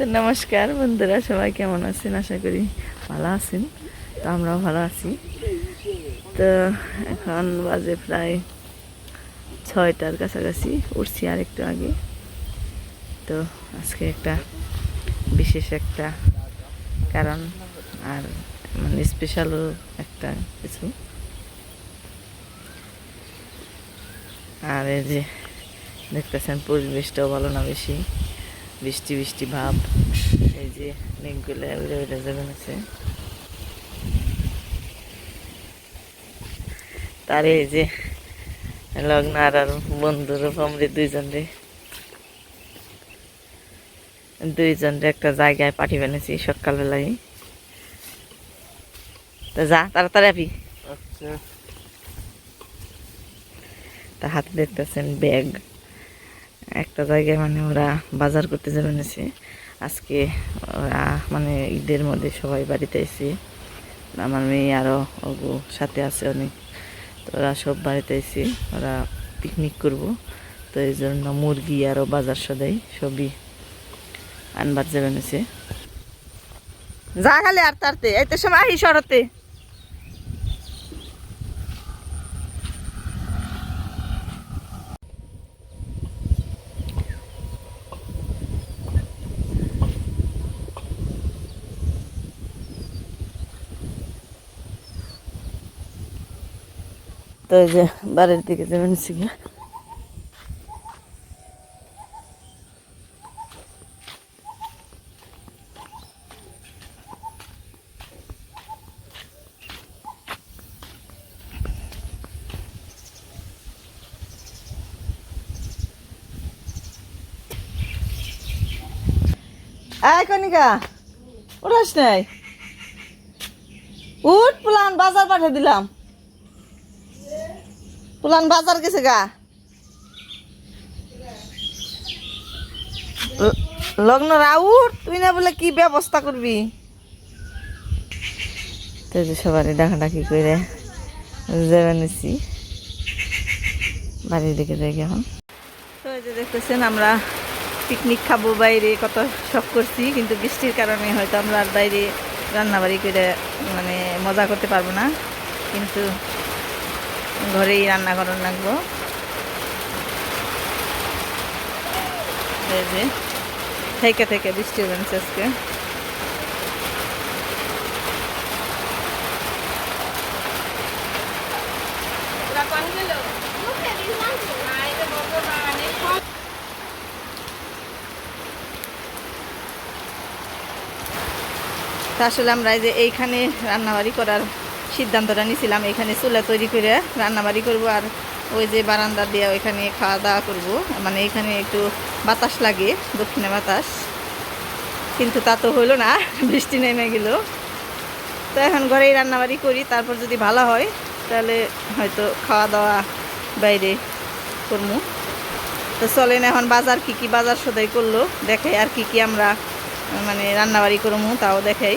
তো নমস্কার বন্ধুরা, সবাই কেমন আছেন? আশা করি ভালো আছেন। তো আমরাও ভালো আছি। তো এখন বাজে প্রায় ছয়টার কাছাকাছি, উঠছি আর একটু আগে। তো আজকে একটা বিশেষ একটা কারণ আর মানে স্পেশালও একটা কিছু। আর এই যে দেখতেছেন পরিবেশটাও ভালো না বেশি। বৃষ্টি বৃষ্টি ভাব। এই যে মেঘগুলো উড়ে উড়ে যাবেন আছে তার এই যে লগ্ন আর আর বন্ধুর ফমরে দুইজন রে। দুইজন রে একটা জায়গায় পাঠিয়ে এনেছি সকালবেলায়। তো যা তাড়াতাড়ি আপি আচ্ছা। তা হাতে দেখতেছেন ব্যাগ। একটা জায়গায় মানে ওরা বাজার করতে যাবে নিছে। আজকে ওরা মানে ঈদের মধ্যে সবাই বাড়িতে এসে আমার মেয়ে আরও ওগো সাথে আছে অনেক। তো ওরা সব বাড়িতে এসে ওরা পিকনিক করব। তো এই জন্য মুরগি আরও বাজার সদাই সবই আনবার যাবে নিছে। যা খালি আর তারতে এই তো সময় আহি শরতে তো এই যে বাড়ির দিকে যাবেন সিগা আয় কনিকা নাই? উঠ, পুলান, বাজার পাঠিয়ে দিলাম। পুলান বাজার গেছে গা। লগ্ন রাউট তুই না বলে কি ব্যবস্থা করবি? সবারই ডাকাডাকি করে যাবে নিছি। বাড়ির দিকে যাই এখন। তো যে দেখতেছেন আমরা পিকনিক খাব বাইরে, কত শখ করছি, কিন্তু বৃষ্টির কারণে হয়তো আমরা আর বাইরে রান্নাবাড়ি করে মানে মজা করতে পারব না। কিন্তু ঘরেই রান্না করার লাগবো। থেকে থেকে হচ্ছে আজকে। আসলে আমরা এই যে এইখানে রান্নাবাড়ি করার সিদ্ধান্তটা নিয়েছিলাম এখানে চুলা তৈরি করে রান্নাবাড়ি করব আর ওই যে বারান্দা দিয়ে ওইখানে খাওয়া দাওয়া করব। মানে এখানে একটু বাতাস লাগে, দক্ষিণে বাতাস। কিন্তু তা তো হলো না, বৃষ্টি নেমে গেল। তো এখন ঘরেই রান্নাবাড়ি করি, তারপর যদি ভালো হয়, তাহলে হয়তো খাওয়া দাওয়া বাইরে করব তো চলেন এখন বাজার, কি কি বাজার সদাই করল, দেখাই আর কি কি আমরা মানে রান্নাবাড়ি করব তাও দেখাই।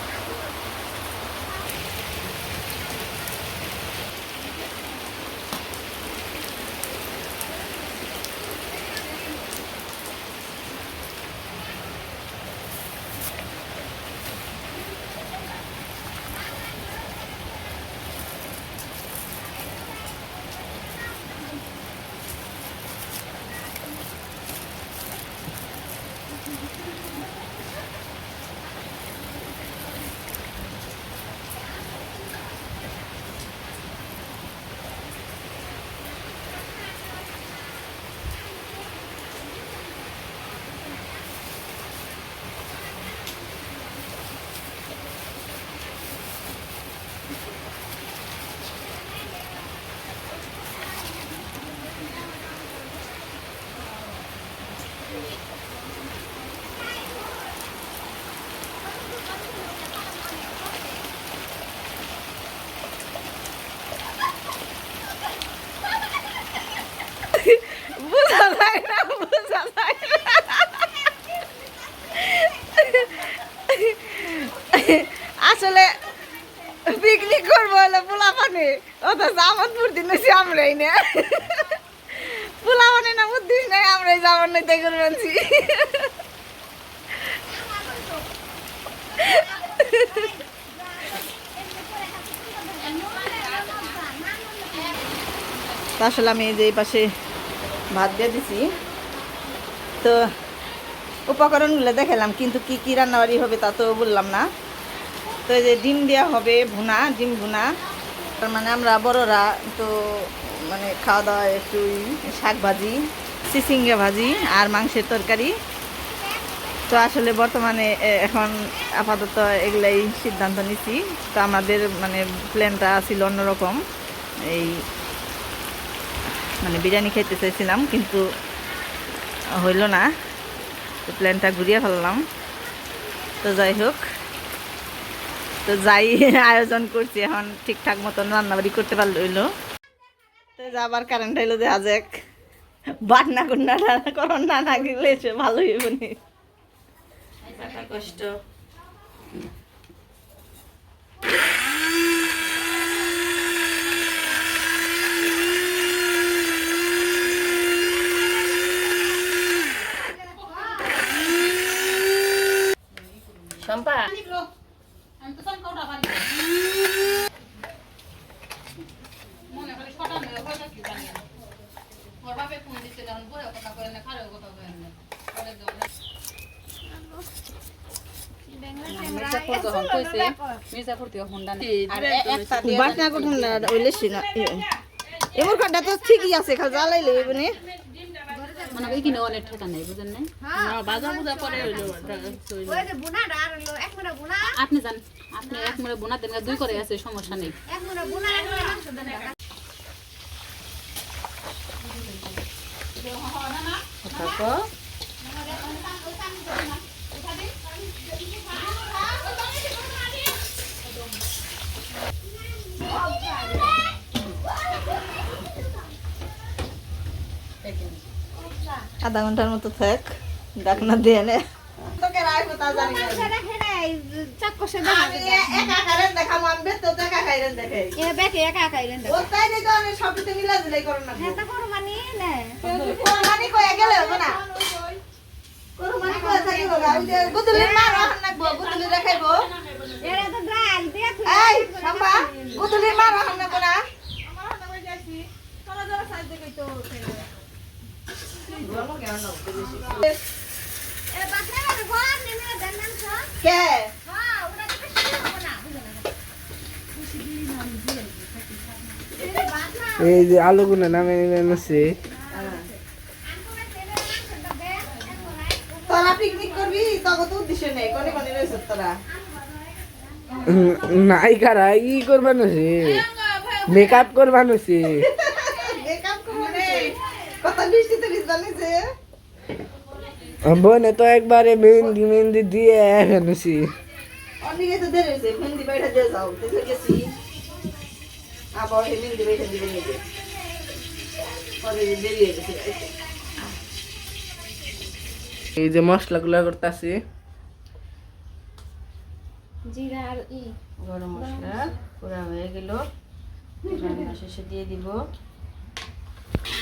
বোঝা যায় না বোঝা যায় না আসলে পিকনিক করব হলে পোলা পানে অথচ আমদপুর দিন হয়েছি আমরাই না পোলা পানে না বুদ্ধি নাই আমরাই যাবার নাই তাই করে বলছি আসলে আমি যে পাশে ভাত দিয়ে দিছি। তো উপকরণগুলো দেখালাম, কিন্তু কি কি রান্নাবাড়ি হবে তা তো বললাম না। তো এই যে ডিম দেওয়া হবে, ভুনা, ডিম ভুনা। তার মানে আমরা বড়রা তো মানে খাওয়া দাওয়া একটু শাক ভাজি চিচিঙ্গা ভাজি আর মাংসের তরকারি। তো আসলে বর্তমানে এখন আপাতত এগুলাই সিদ্ধান্ত নিছি। তো আমাদের মানে প্ল্যানটা ছিল অন্যরকম। এই মানে বিরিয়ানি খেতে চাইছিলাম, কিন্তু হইল না। তো প্ল্যানটা ঘুরিয়ে ফেললাম। তো যাই হোক, তো যাই, আয়োজন করছি এখন, ঠিকঠাক মতন রান্নাবাড়ি করতে পারলে, হইল। তো যাবার কারেন্ট হইল দেখা যাক বাটনা কুন্না করন, না না গেলে সে ভালো হইব নি। কষ্ট। হুন্ডা বাটনা কুটুম না ওইলে সিনা এমন কাটা তো ঠিকই আছে খালি জ্বালাইলে হইব নি মানে ওই কিনে অনেক ঠেকা নেই বুঝেন নাই? বুঝা হলো এক মুঠো বুনা, আপনি যান আপনি এক মুড়ে বোনা দেন দুই করে আছে সমস্যা নেই। এক মুঠো বুনা, এক মুঠো মাংস দেন। থাকো আধা ঘণ্টার মতো থাক ডাকনা দিয়ে নে। তা জানি না। দেখা দেখাম আনবে তো কে? এই যে আলুগুলো নামে কড়াই। তোরা পিকনিক করবি তখন তো উদ্দেশ্য নেই কোনে কোনে রয়েছে তোরা নাই কারা ই করবানোছে মেকআপ করবানোছে মেকআপ করে কত বৃষ্টিতে ভিজবা নিছে বোনে তো একবারে মেহেন্দি মেহেন্দি দিয়ে হয়ে এই যে মশলাগুলো করতেছি। জিরা আর ই। গরম মশলা পুরা হয়ে গেল। রান্না শেষে দিয়ে দিব।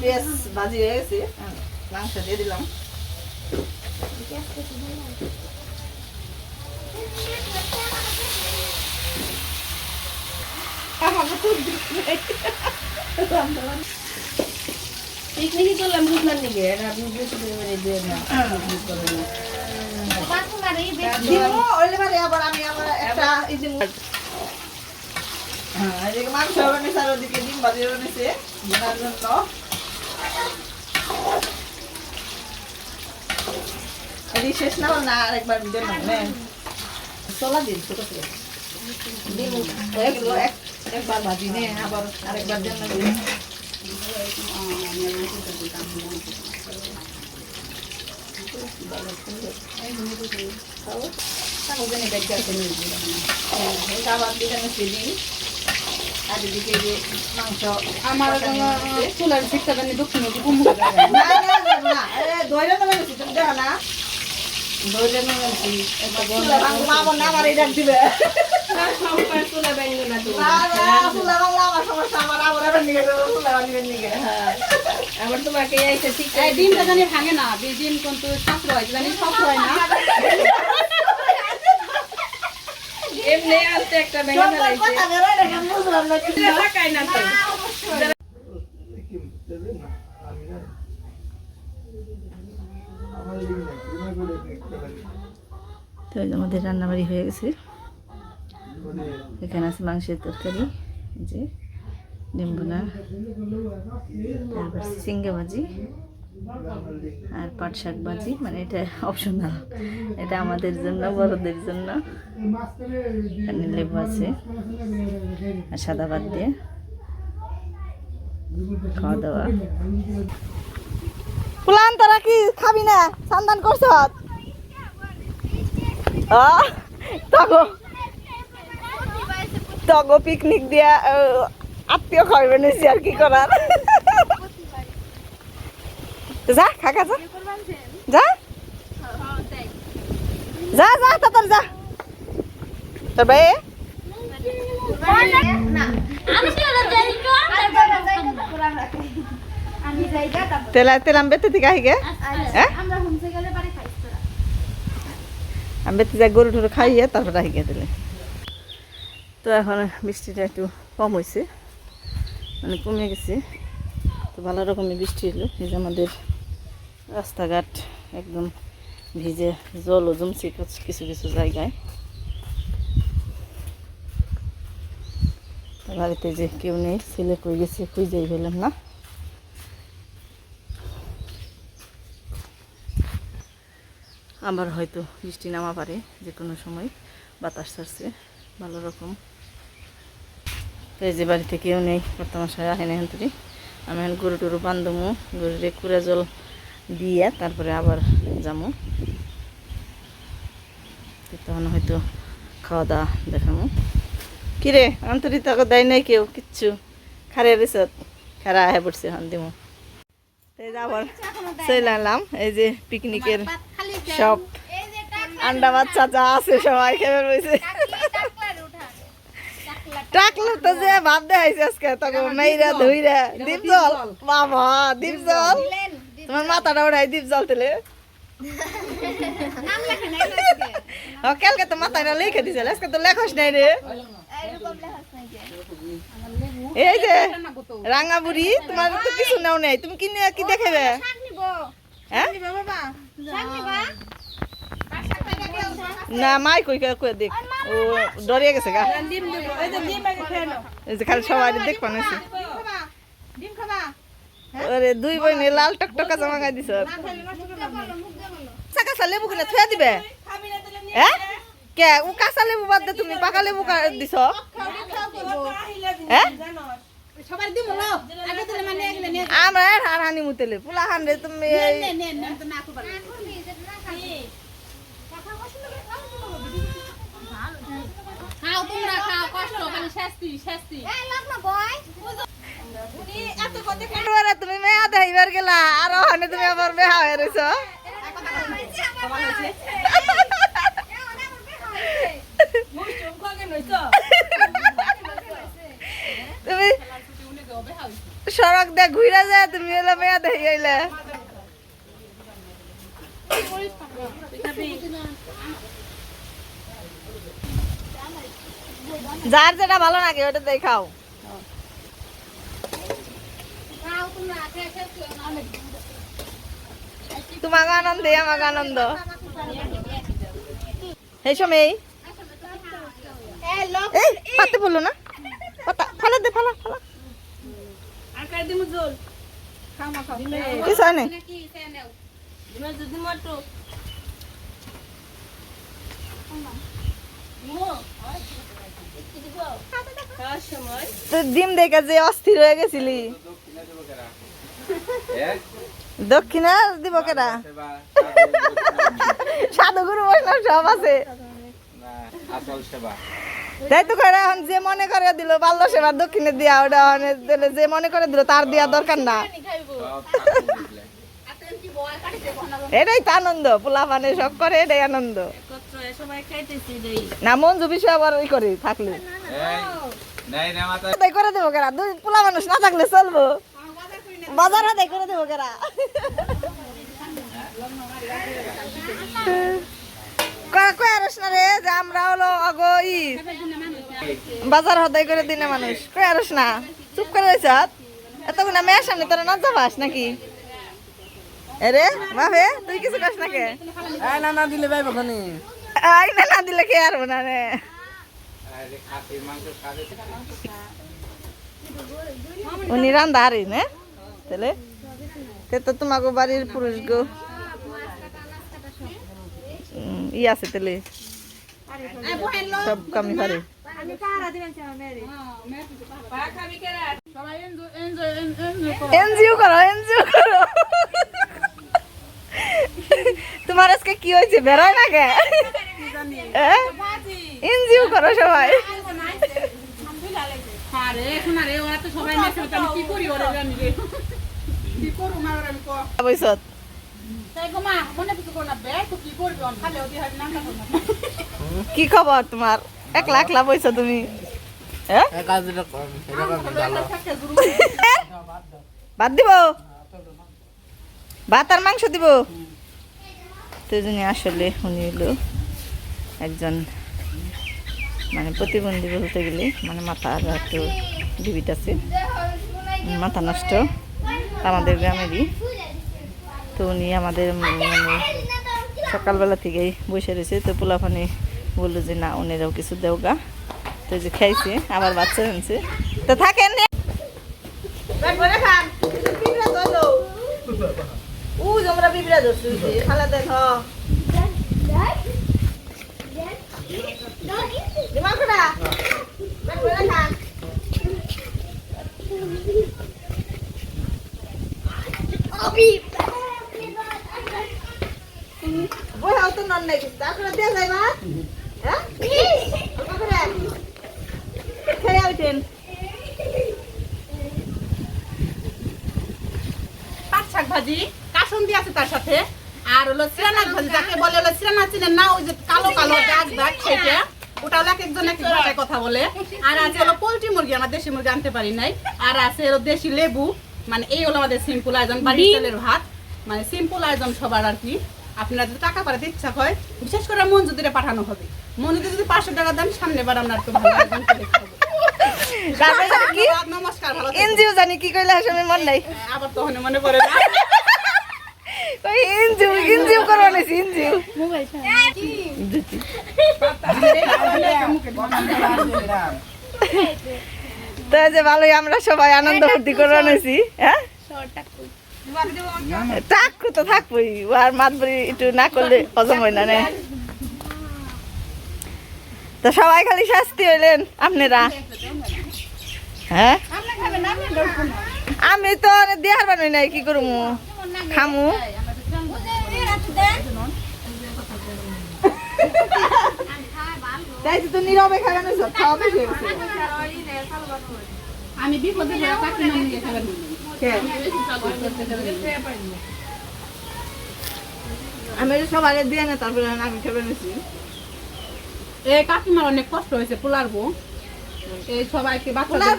পেঁয়াজ ভাজি হয়ে গেছে। মাংস দিয়ে দিলাম। পিকনিকই করলাম বুঝলাম নাকি আপনি বেশি পরিমাণে দিয়ে না। আবার আমি আবার একটা হ্যাঁ এদিকে মাংস বানিয়েছে আর ওদিকে ডিম ভাজি বানিয়েছে বোনার জন্য। আরেকবার ভিডিও দিন একবার ভাজি, নে, আবার আরেকবার জন্য দিলাম দিই আর এদিকে যে মাংস আমার চুলার শিক্ষা জানি দক্ষিণ কুমু না। না না না এ দইরা না লাগছে তুমি দেখো না। দইরা না লাগছে একটা চুলা বাংলা আমার না আমার এটা দিবে। চুলা ব্যাঙ্গ না তো না না চুলা বাংলা আমার সমস্যা আমার আবার এবার নিয়ে যাব চুলা বানিয়ে নিয়ে হ্যাঁ আবার তোমাকে ডিমটা জানি ভাঙে না ডিম কিন্তু শক্ত হয় জানি শক্ত হয় না এমনি একটা ফেলাইছে না তো। আমাদের রান্নাবাড়ি হয়ে গেছে। এখানে আছে মাংসের তরকারি যে ডিম্বুনা তারপর সিঙ্গা ভাজি আর পাট শাক ভাজি মানে এটা অপশনাল এটা আমাদের জন্য, বড়দের জন্য। এখানে লেবু আছে আর সাদা ভাত দিয়ে। খাওয়া দাওয়া। ফুলান, তোরা কি খাবি না? সন্ধান করছ? তগো। তগো পিকনিক দিয়া আত্মীয় খাইবে নিছি আর কি করার। যা খাকা যা। যা। যা যা, তাড়াতাড়ি যা। তোর ভাই? তেলা, তেলাম বেতে থেকে আহি গে হ্যাঁ? আমি বেতে যাই গরু খাইয়ে তারপর আহি গে দিলে। তো এখন বৃষ্টিটা একটু কম হয়েছে মানে কমে গেছে। তো ভালো রকমের বৃষ্টি এলো এই যে আমাদের রাস্তাঘাট একদম ভিজে জলও জমছে কিছু- কিছু জায়গায়। বাড়িতে যে কেউ নেই, ছেলে কই গেছে খুঁজেই পেলাম না। আবার হয়তো বৃষ্টি নামা পারে, যে কোনো সময় বাতাস ছাড়ছে, ভালো রকম। এই যে বাড়িতে কেউ নেই, বর্তমান সময় আহে না তুই আমি এখন গরু টরু বান্ধবো, গরুরে কুড়া জল দিয়ে তারপরে আবার যাব তখন হয়তো খাওয়া দাওয়া দেখামো। কিরে অন্তরিত দেয় নাই কেউ? কিচ্ছু? খারে রেসত খারা আহে পড়ছে হন দিমু। তো এই যে আবার চলে এলাম। এই যে পিকনিকের সব আন্ডা বাচ্চা যা আছে সবাই খেয়ে রয়েছে টাকলা তো যে ভাত দেখাইছে আজকে। তখন মেয়েরা ধুইরা দীপ জল? বাবা দীপ জল। তোমার মাথাটা ওড়াই দীপ জল তেলে। নাম লেখা নাই আজকে ও কালকে তো মাথাটা লিখে দিছিল আজকে তো লেখস নাই রে। এই যে রাঙা বুড়ি তোমার তো কিছু নাও নেই তুমি কি নিয়ে কি দেখাবে হ্যাঁ? না মাই কই কই দেখ ও ডরিয়ে গেছে গা। ডিম দেব এই যে খালি সবাই দেখ পানাইছে ডিম খাবা। ওরে দুই বইনে লাল টকটকা জামা গাই দিছ কাঁচা কাঁচা লেবু কিনে থুয়া দিবে হ্যাঁ কে ও কাঁচা লেবু বাদ দে তুমি পাকা লেবু দিছ হ্যাঁ মানে আমরা হার হানি মুতেলে পুলা হান রে তুমি এই নে নে নে তো না করবা খাও তোমরা খাও কষ্ট খালি শাস্তি শাস্তি এবারে তুমি গেলা তুমি সড়ক দিয়ে ঘুরে যায়, তুমি এলে মেয়া দেই যার যেটা ভালো লাগে, ওটা দেখাও খাও তোমাকে আনন্দ আমাকে আনন্দ। এই সময় এই। পাতে বলল না? পাতা ফালা দে ফালা ফালা। কিছু নাই তো ডিম দেখে যে অস্থির হয়ে গেছিলি। দক্ষিণা দিব কেনা সাধুগুরু বৈষ্ণব সব আছে তাই তো করে এখন যে মনে করে দিল বাল্য সেবা দক্ষিণে দিয়া ওটা যে মনে করে দিল তার দেওয়া দরকার না। এটাই তো আনন্দ পোলা মানে সব করে এটাই আনন্দ না মঞ্জু বিষয় আবার ওই করি থাকলে করে দেবো কেরা দুই পোলা মানুষ না থাকলে চলবো বাজার হাতে করে দেবো কেরা রে? যে আমরা হলো বাজার হদাই করে দিনে মানুষ। কয় আরস না? চুপ করে রয়েছ এতক্ষণ মেয়ের সামনে তোরা না যাবাস নাকি? এরে বাপে তুই কিছু কাস না কে? না না দিলে ভাই ওখানে আই না না দিলে কে আর না রে? আরে উনি রান্দা হারি নে? তাহলে? তে তোমাকে বাড়ির পুরুষ গো। ই আছে তাহলে। সব কামি পারে তোমার আজকে কি হয়েছে? বেরোয় না কে? এনজিও করো সবাই। আরে এখন আরে, ওরা তো সবাই মেসে কি করি? ওরা আমি রে আমি কো বৈশত তাই গো মা মনে কিছু করো না বে তো কি করবি? আমি খালি ওদি হাবি না খবর তোমার? একলা একলা বইছো তুমি? হ্যাঁ? কর এটা কর ভালো ভাত দিব? ভাত আর মাংস দিব? তো জন্য আসলে উনি হলো একজন মানে প্রতিবন্ধী বলতে গেলে মানে মাথা একটু ডিবিট আছে। মাথা নষ্ট। আমাদের গ্রামেরই। তো উনি আমাদের মানে সকালবেলা থেকেই বসে রয়েছে। তো পোলাপানি বলল যে, না ওনেরাও কিছু দেও গা। তো যে খাইছে, আবার বাচ্চা আনছে। তো থাকেন খান বই হাও তো নন নাই তারপরে দিয়ে যাই হ্যাঁ? খেয়ে উঠেন। পাট শাক ভাজি কাসুন্দি আছে তার সাথে। আর হলো ভাজি যাকে বলে হলো চিনেন না ওই যে কালো কালো দাগ দাগ সেটা ওটা হলো এক একজন এক এক ভাষায় কথা বলে। আর আছে হলো পোলট্রি মুরগি আমার দেশি মুরগি আনতে পারি নাই। আর আছে হলো দেশি লেবু। মানে এই হলো আমাদের সিম্পল আয়োজন বাড়ির তেলের ভাত। মানে সিম্পল আয়োজন সবার আর কি। আপনারা যদি টাকা পাঠাতে ইচ্ছা হয় বিশেষ করে মঞ্জুদিরে পাঠানো হবে। মঞ্জুদি যদি পাঁচশো টাকা দেন সামনে বার আমরা একটু ভালো আয়োজন করে কি? নমস্কার ভালো থাকবেন। এনজিও জানি কি কইলে আসলে মন নাই। আবার তখন মনে পড়ে না। ওই এনজিও এনজিও করো না এনজিও তো যে ভালোই আমরা সবাই আনন্দ ফুর্তি করে আনেছি হ্যাঁ? টাকু তো থাকবোই। আর মাতবরি একটু না করলে হজম হয় না নে। তো সবাই খালি শাস্তি হইলেন আপনারা? হ্যাঁ? আমি তো দেহার বানুই নাই কি করব? খামু? তাই তো নীরবে খাগানো সব খাওয়া বেশি আমি বিপদে পড়ে নাম নিয়ে আমি দিয়ে না তারপরে আমি খেয়ে নিছি। এই কাকিমার অনেক কষ্ট হয়েছে পোলার বউ। এই সবাইকে বাচ্চাদের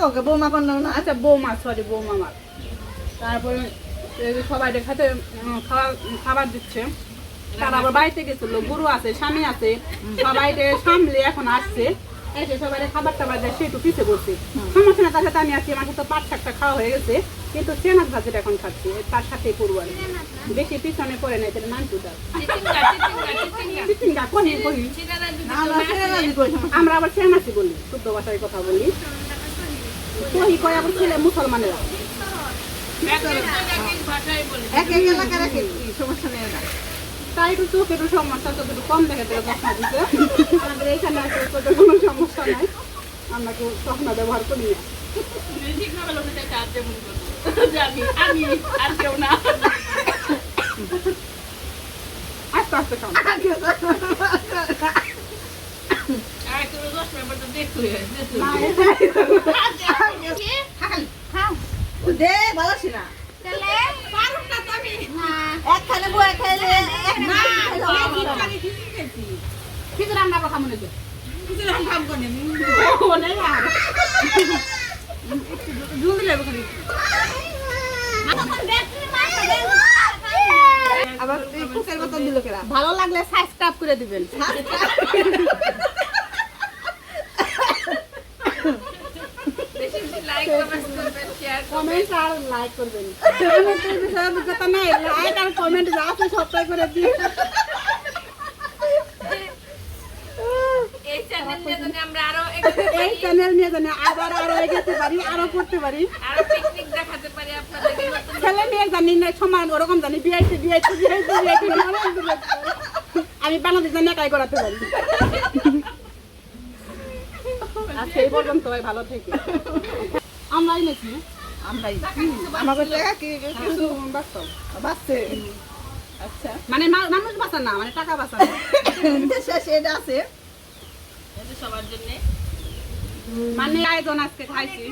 কাউকে? বৌমা কন্যা না? আচ্ছা বৌমা সরি বৌমা আমার তারপরে সবাই খাতে খাওয়া খাবার দিচ্ছে। তার আবার বাড়িতে গেছিল গুরু আছে স্বামী আছে সবাই সামলে এখন আসছে এসে সবাই খাবার টাবার দেয় সে একটু পিছিয়ে সমস্যা না তার সাথে আমি আছি আমার তো পাট শাকটা খাওয়া হয়ে গেছে কিন্তু চেনার ভাজিটা এখন খাচ্ছি তার সাথে করব আর বেশি পিছনে পড়ে নাই তাহলে আমরা আবার সেনাসি বলি শুদ্ধ ভাষায় কথা বলি। কহি কয় আবার ছেলে মুসলমানেরা। এক এক এলাকার এক এক। সমস্যা নেই তাই একটু চোখে একটু সমস্যা চোখে একটু কম দেখে দেবে চশমা দিতে আমাদের এখানে আছে চোখের কোনো সমস্যা নাই। আমরা কেউ চশমা ব্যবহার করি না। আস্তে আস্তে খাও না, দে ভালো ছিল না। না। কিছু রান্না করা খামো নাকি আর। জল দিলে হবে আবার কুকের বোতল দিল কেরা? ভালো লাগলে সাবস্ক্রাইব করে দিবেন। কমেন্ট আর লাইক করবেন কমেন্টের বিষয়ে অভিজ্ঞতা নেই লাইক আর কমেন্ট যা আছে সবটাই করে দিন এই চ্যানেল নিয়ে যদি আমরা আরও এই চ্যানেল নিয়ে জানি আবার আরও এগোতে পারি আরও করতে পারি আরও পিকনিক দেখাতে পারি আপনাদেরকে ছেলে মেয়ে জানি না সমান ওরকম জানি বিআইসি আমি বাংলাদেশ জানি একাই করাতে পারি আচ্ছা এই পর্যন্ত ভালো থেকে আমরাই নাকি আমরাই। আমাকে টাকা কি কিছু বাস্তব বাঁচছে আচ্ছা। মানে মানুষ বাঁচা না মানে টাকা বাঁচা শেষ আছে। সবার জন্য। মানে আয়োজন আজকে খাইছি।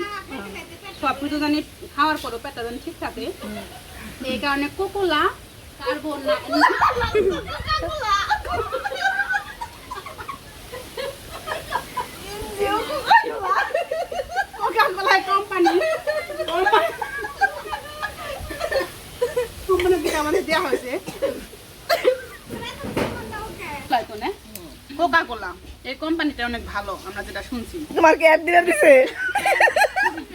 সব কিছু জানি খাওয়ার পরও পেটটা জানি ঠিক থাকে। এই কারণে কোকোলা কার্বন কোকাকোলা কোম্পানি। কোম্পানির আমাদের দেওয়া হয়েছে কোকা কোলা এই কোম্পানিটা অনেক ভালো আমরা যেটা শুনছি। তোমার কি অ্যাড দিলে দিছে?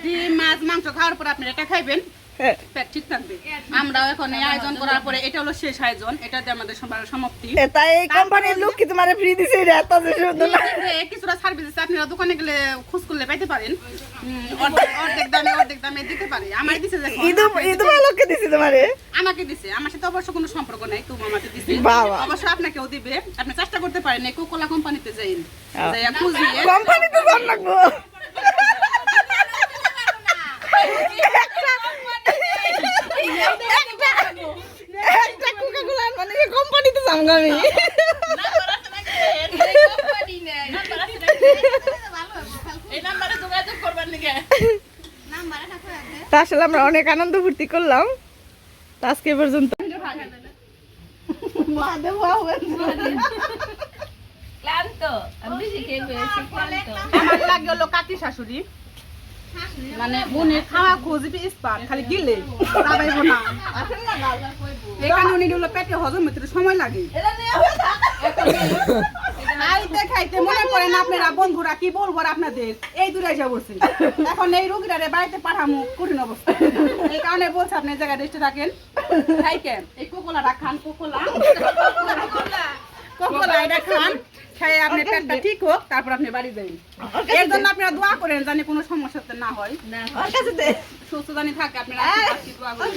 ডিম মাছ মাংস খাওয়ার পর আপনি এটা খাইবেন। পেট ঠিক থাকবে। আমরাও এখন এই আয়োজন করার পরে এটা হলো শেষ আয়োজন এটাতে আমাদের সবার সমাপ্তি। তাই এই কোম্পানির লোক কি তোমার ফ্রি দিছে? এটা এত সুন্দর কিছুটা সার্ভিস আছে আপনারা দোকানে গেলে খোঁজ করলে পাইতে পারেন। অর্ধেক- অর্ধেক দামে অর্ধেক দামে দিতে পারে। আমার দিছে দেখুন ঈদ ঈদ ভালোকে দিছে তোমারে? আমাকে দিছে। আমার সাথে অবশ্য কোনো সম্পর্ক নাই তুমি আমাকে দিছে। অবশ্য আপনাকেও দিবে। আপনি চেষ্টা করতে পারেন কোকোলা কোম্পানিতে যাইন। যাইয়া খোঁজ কোম্পানিতে যান লাগবো। একটা মানে কোম্পানিতে যাম আমি তা আসলে আমরা অনেক আনন্দ ফুর্তি করলাম আজকে পর্যন্ত ক্লান্ত। আমি বেশি খেয়ে ক্লান্ত। আমার লাগে হলো কাকি শাশুড়ি। মানে বোনের খাওয়া খুঁজবি ইস্পাত, খালি গিলে এখানে উনি পেটে হজম হতে সময় লাগে। বন্ধুরা, কি বলব আপনাদের? এই দূরে যা এই বাড়িতে পাঠামু জায়গায় এই কোকোলাটা খান, কোকোলা। কোকোলা, এটা খান। খাই আপনি পেটটা ঠিক হোক তারপর আপনি বাড়ি যাবেন এর জন্য আপনারা দোয়া করেন জানি কোনো সমস্যাতে না হয়। সুস্থ জানি থাকে আপনারা দোয়া করেন।